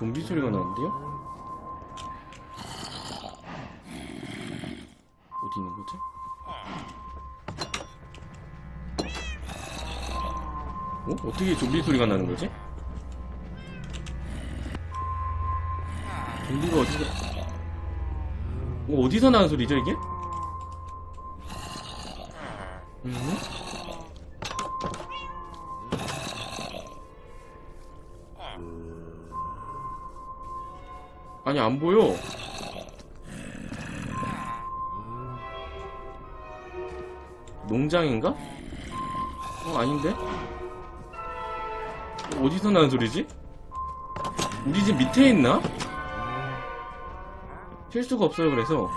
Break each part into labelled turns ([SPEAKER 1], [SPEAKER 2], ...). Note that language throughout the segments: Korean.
[SPEAKER 1] 좀비 소리가 나는데요? 어디 있는 거지? 어? 어떻게 좀비 소리가 나는 거지? 좀비가 어디서 어, 어디서 나는 소리죠 이게? 음? 아니 안 보여. 농장인가? 어 아닌데? 어디서 나는 소리지? 우리 집 밑에 있나? 필수가 없어요 그래서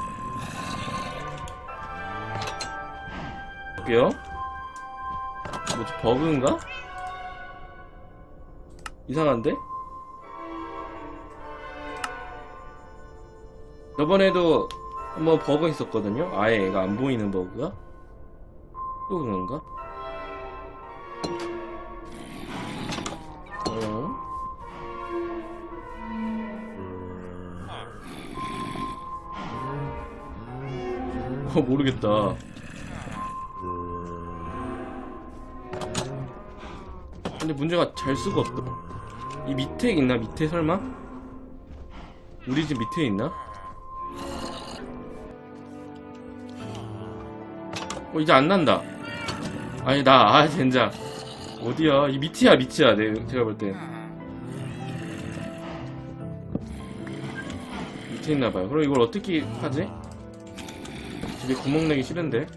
[SPEAKER 1] 볼게요 뭐지 버그인가? 이상한데? 저번에도 한번 버그 있었거든요 아예 얘가 안 보이는 버그가 또 그런가? 어? 어 모르겠다 근데 문제가 잘 수가 없다 이 밑에 있나 밑에 설마? 우리 집 밑에 있나? 어 이제 안 난다. 아니 나아 젠장. 어디야? 이 밑이야 밑이야 내, 제가 볼때. 밑에 있나봐요. 그럼 이걸 어떻게 하지? 집에 구멍 내기 싫은데?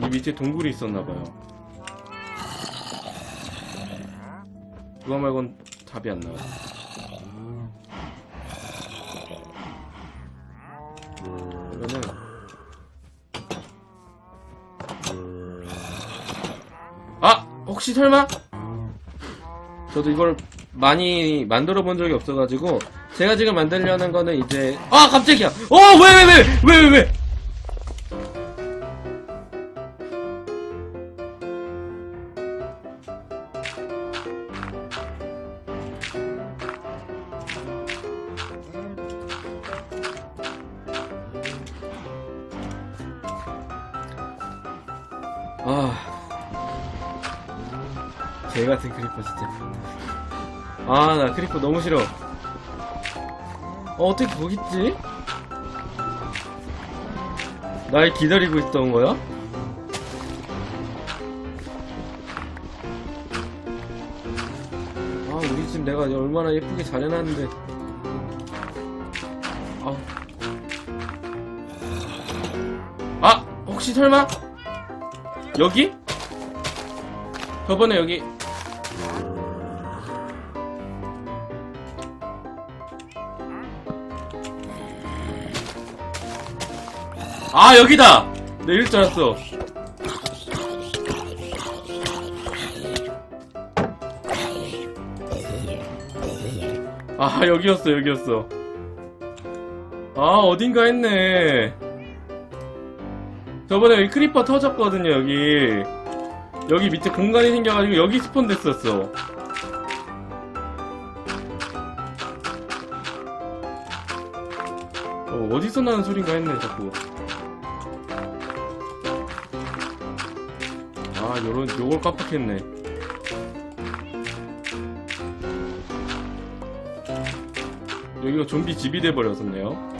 [SPEAKER 1] 이 밑에 동굴이 있었나봐요. 그거 말곤 답이 안 나와 혹시 설마? 저도 이걸 많이 만들어 본 적이 없어가지고 제가 지금 만들려는 거는 이제 아 깜짝이야! 어왜 왜 왜 왜 왜 왜! 아, 개 같은 크리퍼 진짜. 아, 나 크리퍼 너무 싫어. 어, 어떻게 거기 있지? 날 기다리고 있던 거야? 아, 우리 집 내가 얼마나 예쁘게 잘 해놨는데. 아. 아, 혹시 설마? 여기? 저번에 여기 아 여기다! 내 이럴 줄 알았어. 아 여기였어 여기였어. 아 어딘가 했네. 저번에 여기 크리퍼 터졌거든요 여기 여기 밑에 공간이 생겨가지고 여기 스폰 됐었어. 어, 어디서 나는 소린가 했네 자꾸. 아 요런 요걸 깜빡했네. 여기가 좀비 집이 돼버렸었네요